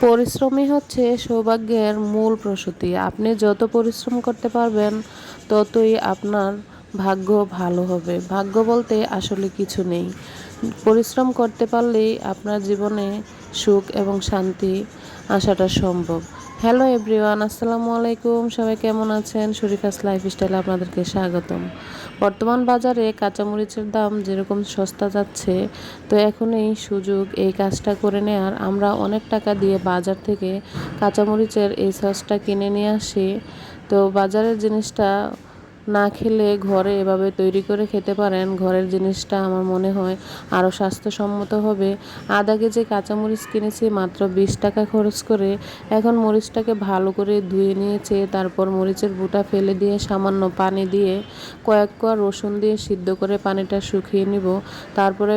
পরিশ্রমই হচ্ছে সৌভাগ্যের মূল প্রসূতি। আপনি যত পরিশ্রম করতে পারবেন, ততই আপনার ভাগ্য ভালো হবে। ভাগ্য বলতে আসলে কিছু নেই। পরিশ্রম করতে পারলেই আপনার জীবনে সুখ এবং শান্তি আসাটা সম্ভব। হ্যালো এভরিওয়ান, আসসালামু আলাইকুম। সবাই কেমন আছেন? শরীফাস লাইফস্টাইলে আপনাদেরকে স্বাগতম। বর্তমান বাজারে কাঁচামরিচের দাম যেরকম সস্তা যাচ্ছে, তো এখন এই সুযোগ, এই কাজটা করে নেওয়ার আমরা অনেক টাকা দিয়ে বাজার থেকে কাঁচামরিচের এই সসটা কিনে নিয়ে আসি। তো বাজারের জিনিসটা না খেলে ঘরে এভাবে তৈরি করে খেতে পারেন, ঘরের জিনিসটা আমার মনে হয় আরও স্বাস্থ্যসম্মত হবে। আধা কেজি কাঁচামরিচ কিনেছি মাত্র বিশ টাকা খরচ করে। এখন মরিচটাকে ভালো করে ধুয়ে নিয়েছে, তারপর মরিচের বুটা ফেলে দিয়ে সামান্য পানি দিয়ে কয়েক কোয়া রসুন দিয়ে সিদ্ধ করে পানিটা শুকিয়ে নিব। তারপরে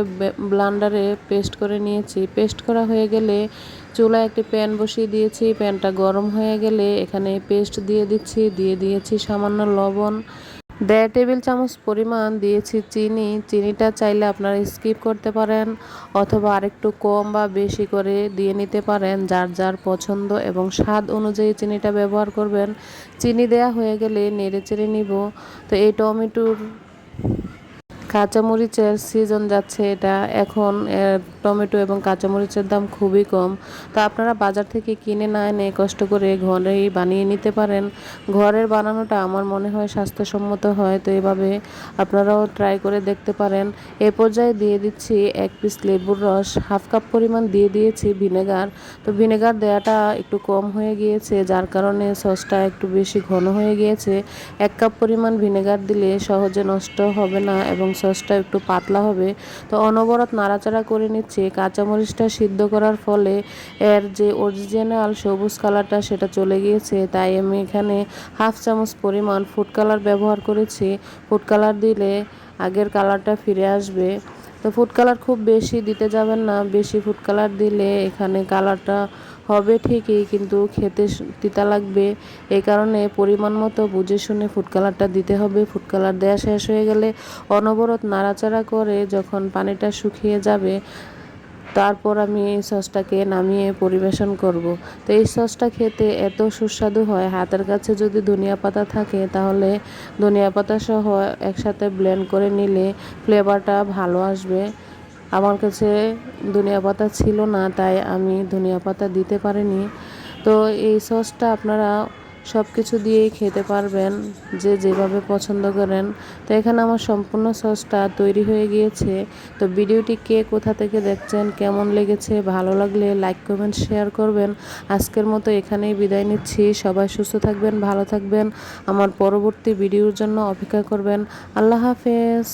ব্লান্ডারে পেস্ট করে নিয়েছি। পেস্ট করা হয়ে গেলে চুলায় একটি প্যান বসিয়ে দিয়েছি। প্যানটা গরম হয়ে গেলে এখানে পেস্ট দিয়ে দিচ্ছি, দিয়ে দিয়েছি সামান্য লবণ। দেড় টেবিল চামচ পরিমাণ দিয়েছি চিনি। চিনিটা চাইলে আপনারা স্কিপ করতে পারেন অথবা আরেকটু কম বা বেশি করে দিয়ে নিতে পারেন, যার যার পছন্দ এবং স্বাদ অনুযায়ী চিনিটা ব্যবহার করবেন। চিনি দেয়া হয়ে গেলে নেড়ে চেড়ে নিব। তো এই টমেটোর কাঁচামরিচের সিজন যাচ্ছে এটা। এখন টমেটো এবং কাঁচামরিচের দাম খুবই কম। তো আপনারা বাজার থেকে কিনে না এনে কষ্ট করে ঘরেই বানিয়ে নিতে পারেন। ঘরের বানানোটা আমার মনে হয় স্বাস্থ্যসম্মত হয়, তো এভাবে আপনারাও ট্রাই করে দেখতে পারেন। এ পর্যায়ে দিয়ে দিচ্ছি এক পিস লেবুর রস। হাফ কাপ পরিমাণ দিয়ে দিয়েছি ভিনেগার তো ভিনেগার দেওয়াটা একটু কম হয়ে গিয়েছে, যার কারণে সসটা একটু বেশি ঘন হয়ে গিয়েছে। এক কাপ পরিমাণ ভিনেগার দিলে সহজে নষ্ট হবে না এবং সসটা একটু পাতলা হবে। তো অনবরত নাড়াচাড়া করে নিচ্ছে, কাঁচামরিচটা সিদ্ধ করার ফলে এর যে অরিজিনাল সবুজ কালারটা সেটা চলে গিয়েছে। তাই আমি এখানে হাফ চামচ পরিমাণ ফুড কালার ব্যবহার করেছি। ফুড কালার দিলে আগের কালারটা ফিরে আসবে। তো ফুড কালার খুব বেশি দিতে যাবেন না, বেশি ফুড কালার দিলে এখানে কালারটা হবে ঠিকই কিন্তু খেতে তিতা লাগবে। এই কারণে পরিমাণ মতো বুঝে শুনে ফুড কালারটা দিতে হবে। ফুড কালার দেওয়া শেষ হয়ে গেলে অনবরত নাড়াচাড়া করে যখন পানিটা শুকিয়ে যাবে তারপর আমি এই সসটাকে নামিয়ে পরিবেশন করব। তো এই সসটা খেতে এত সুস্বাদু হয়, হাতের কাছে যদি ধনিয়া পাতা থাকে তাহলে ধনিয়া পাতা সহ একসাথে ব্লেন্ড করে নিলে ফ্লেভারটা ভালো আসবে আমার কাছে ধনিয়া পাতা ছিল না, তাই আমি ধনিয়া পাতা দিতে পারিনি তো এই সসটা আপনারা সব কিছু দিয়েই খেতে পারবেন যে যেভাবে পছন্দ করেন। তো এখানে আমার সম্পূর্ণ সসটা তৈরি হয়ে গিয়েছে। তো ভিডিওটি কে কোথা থেকে দেখছেন, কেমন লেগেছে, ভালো লাগলে লাইক, কমেন্ট, শেয়ার করবেন। আজকের মতো এখানেই বিদায় নিচ্ছি। সবাই সুস্থ থাকবেন, ভালো থাকবেন। আমার পরবর্তী ভিডিওর জন্য অপেক্ষা করবেন। আল্লাহ হাফেজ।